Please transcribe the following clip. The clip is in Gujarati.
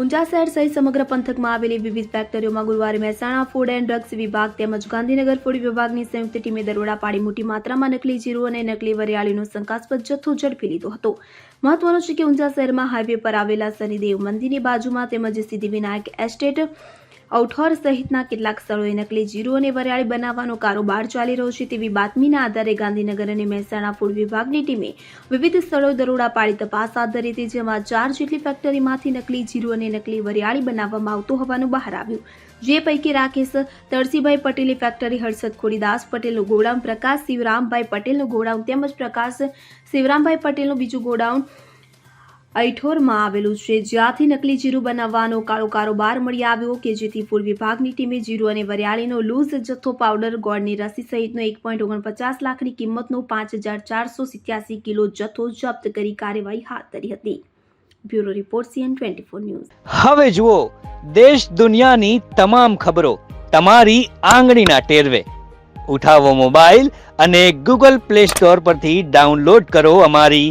ઊંઝા શહેર સહિત સમગ્ર પંથકમાં આવેલી વિવિધ ફેક્ટરીઓમાં ગુરુવારે મહેસાણા ફૂડ એન્ડ ડ્રગ્સ વિભાગ તેમજ ગાંધીનગર ફૂડ વિભાગની સંયુક્ત ટીમે દરોડા પાડી મોટી માત્રામાં નકલી જીરું અને નકલી વરિયાળીનો શંકાસ્પદ જથ્થો ઝડપી લીધો હતો. મહત્વનું છે કે ઊંઝા શહેરમાં હાઈવે પર આવેલા શનિદેવ મંદિરની બાજુમાં તેમજ સિદ્ધિવિનાયક એસ્ટેટ ઔઠોર સહિતના કેટલાક સ્થળોએ નકલી જીરું અને વરિયાળી બનાવવાનો કારોબાર ચાલી રહ્યો છે તેવી બાતમીના આધારે ગાંધીનગર અને મહેસાણા ફૂડ વિભાગની ટીમે વિવિધ સ્થળોએ દરોડા પાડી તપાસ હાથ ધરી હતી, જેમાં ચાર જેટલી ફેક્ટરીમાંથી નકલી જીરું અને નકલી વરિયાળી બનાવવામાં આવતું હોવાનું બહાર આવ્યું. જે પૈકી રાકેશ તરસીભાઈ પટેલની ફેક્ટરી હર્ષદ ખોડીદાસ પટેલનું ગોડાઉન, પ્રકાશ શિવરામભાઈ પટેલનું ગોડાઉન તેમજ પ્રકાશ શિવરામભાઈ પટેલનું બીજું ગોડાઉન ઐઠોરમાં આવેલું છે. જ્યાંથી નકલી જીરું બનાવવાનો કાળો કારોબાર મળી આવ્યો કે જેથી ફૂડ વિભાગની ટીમે જીરું અને વરિયાળીનો લૂઝ જથ્થો પાવડર, ગોળની રસી સહિતનો એક પોઈન્ટ ઓગણપચાસ લાખની કિંમતનો પાંચ હજાર ચારસો સિત્યાસી કિલો જથ્થો જપ્ત કરી કાર્યવાહી હાથ ધરી હતી. Bureau report CN twenty four news. હવે જુઓ, દેશ દુનિયાની તમામ ખબરો તમારી આંગળીના ટેરવે. ઉઠાવો મોબાઈલ અને ગૂગલ પ્લે સ્ટોર પરથી ડાઉનલોડ કરો અમારી